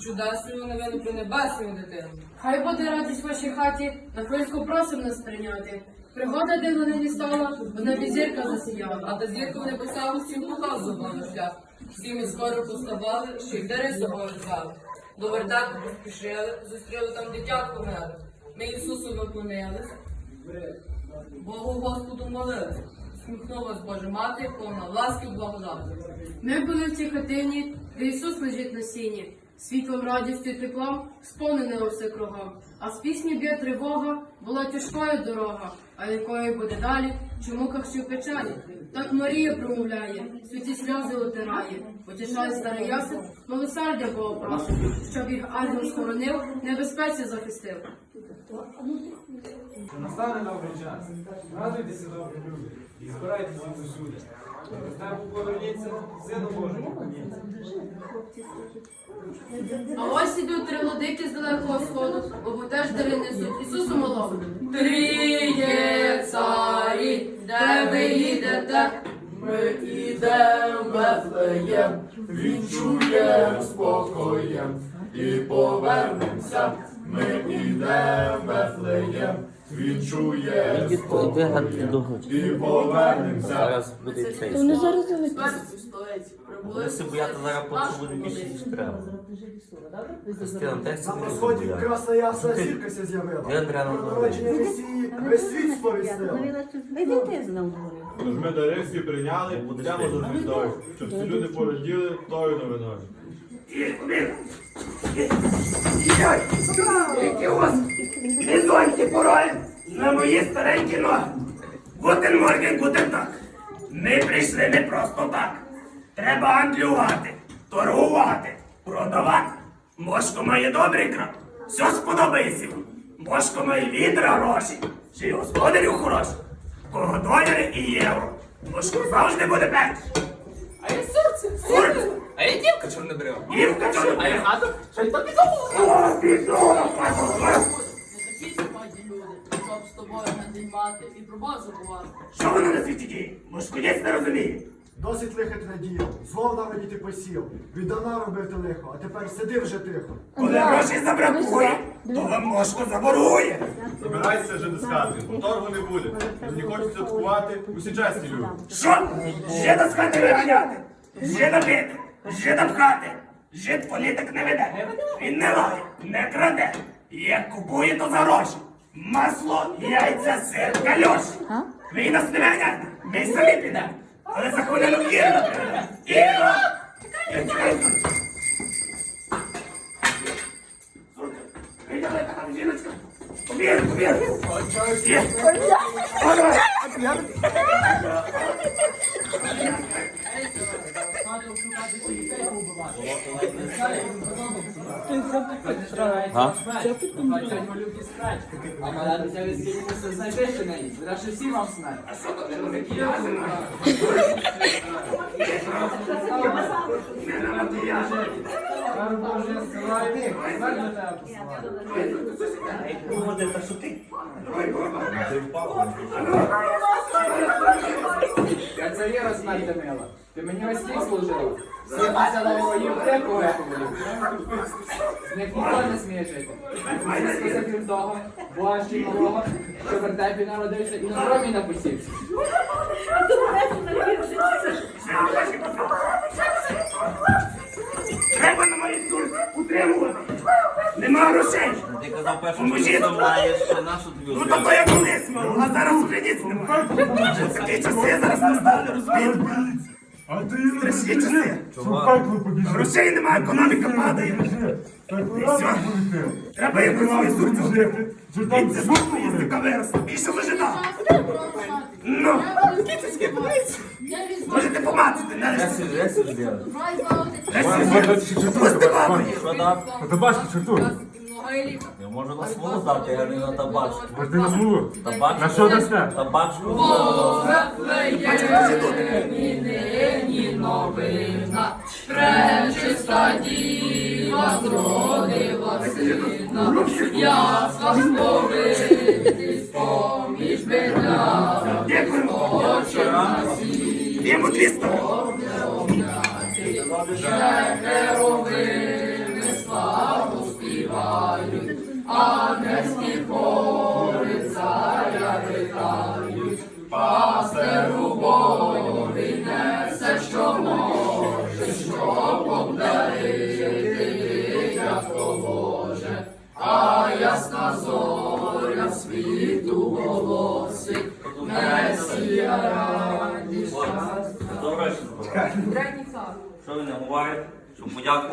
Чудесну новину про небесну дитину. Хай буде радість в вашій хаті, на хвильку просим нас прийняти. Пригода дивна не дістала, вона бізірка засіяла. А та зірка в небесах усім показувала на шлях. Всі ми скоро поставали, що й дари собою взяли. До вертепу поспішили, зустріли там дитятко миле. Ми Ісусу поклонились, Богу Господу молились. Сміхнулась Божа мати, повна ласки благодати. Ми були в цій хатині, де Ісус лежить на сіні. Світлом, радістю і теплом сповнене усе кругом. А з пісні б'є тривога, була тяжкою дорога, а якою буде далі, в муках печалі. Так Марія промовляє, святі сльози отирає, потішає старий ясен, милосердя Бога просить, щоб їх ангел схоронив, небезпеці захистив. Настане добрий час. Радуйтеся, добрі люди, і збирайтеся усюди. З небу поверніться, сину Божому поклоніться. А ось ідуть три владики з далекого сходу, бо теж дари несуть Ісусу малого. Тріє царі, де ви їдете? Ми ідем в Вифлеєм, відчуєм спокоєм і повернемося. Ми ідем в До і повернемося. Зараз буде цей. Вони зараз столиці прибули. Вони себе бояти зараз буде більше, ніж треба. Де На буде? красна ясна зірка ся з'явила. Я Андріана Про народження Месії весь світ сповістила. Вийдете з нам. Тож ми дари всі прийняли, йдемо за звіздою, щоб всі люди пораділи тою новиною. Які бізонькі порої на мої старенькі ноги. Гутен морген, гутен так. Ми прийшли не просто так. Треба гандлювати, торгувати, продавати. Мошко має добрий краб, все сподобається. Мошко має відра гроші, чи й господарю хороші. Кого доляри і євро. Мошко завжди буде перший. А я серце, Куриця, А я дівка чорнобрива. дівка чорна. А я хату, що й тобі О, бідона, паспорт. Не такі сьогодні люди, щоб з тобою на день і про Бога забувати. Що воно на світі діє? Мошкодець не розуміє. Досить лихо ти надіяв, зло в народі ти посів. Віддана робив ти лихо, а тепер сиди вже тихо. Коли грошей забракує, то вам мошко заборує. Забирайтеся вже до хати, бо торгу не буде. Мені хочуть святкувати усі чесні люди. Що? Жида з хати виганяти, жида бити, жида пхати. Жид політик не веде. Він не лає, не краде. Як купує, то за гроші. Масло, яйця, сир, кальоші. Ви нас не виганяєте, ми й самі підемо. Але за хвилину Ірина приведе. Іра! Я чекаю. Сурка, виділи, яка там жіночка? Повір, повір. Є. О, давай. А? Ви скільки мусите знайти ще неї. Зрештою всі вам знають. Я царі розмерти мила. Ти мені ось стільки служила. Слухайся на моїм теку. З них ніхто не сміє жити. Звісно, крім того, Бога ще й малого, що вертепі народився і на громі напосівся. Треба на моїй турці утримувати. Нема грошей. Ти казав перше, Поможіть. що ти маєш ще нашу тобі Ну то я колись мав, а зараз ніц немає. Такі часи зараз настали, розумієте? А ти Страшні часи. Чувак. Грошей немає, економіка падає. І все. Треба якось свою турцю жити. Він це звук їсти каверс. Більше лежина. Ну. Можете помацати, не Я собі, я собі зробив. Пусти бабу. Що дав? Я можу на смолу дати, я не на табачку. Ти на смолу. Табачку. На що дасте? Табачку. нині новина, пречиста діва зродила сина, ясла сповитись поміж бедля, Дякуємо. Йому 200. херовими слава. ангельські хори царя вітають, пастеру Божий несе, що може, що подарити, дитятко Боже, а ясна зоря світу голосить, Месія радість. Добре, що ви не говорите, що подякували.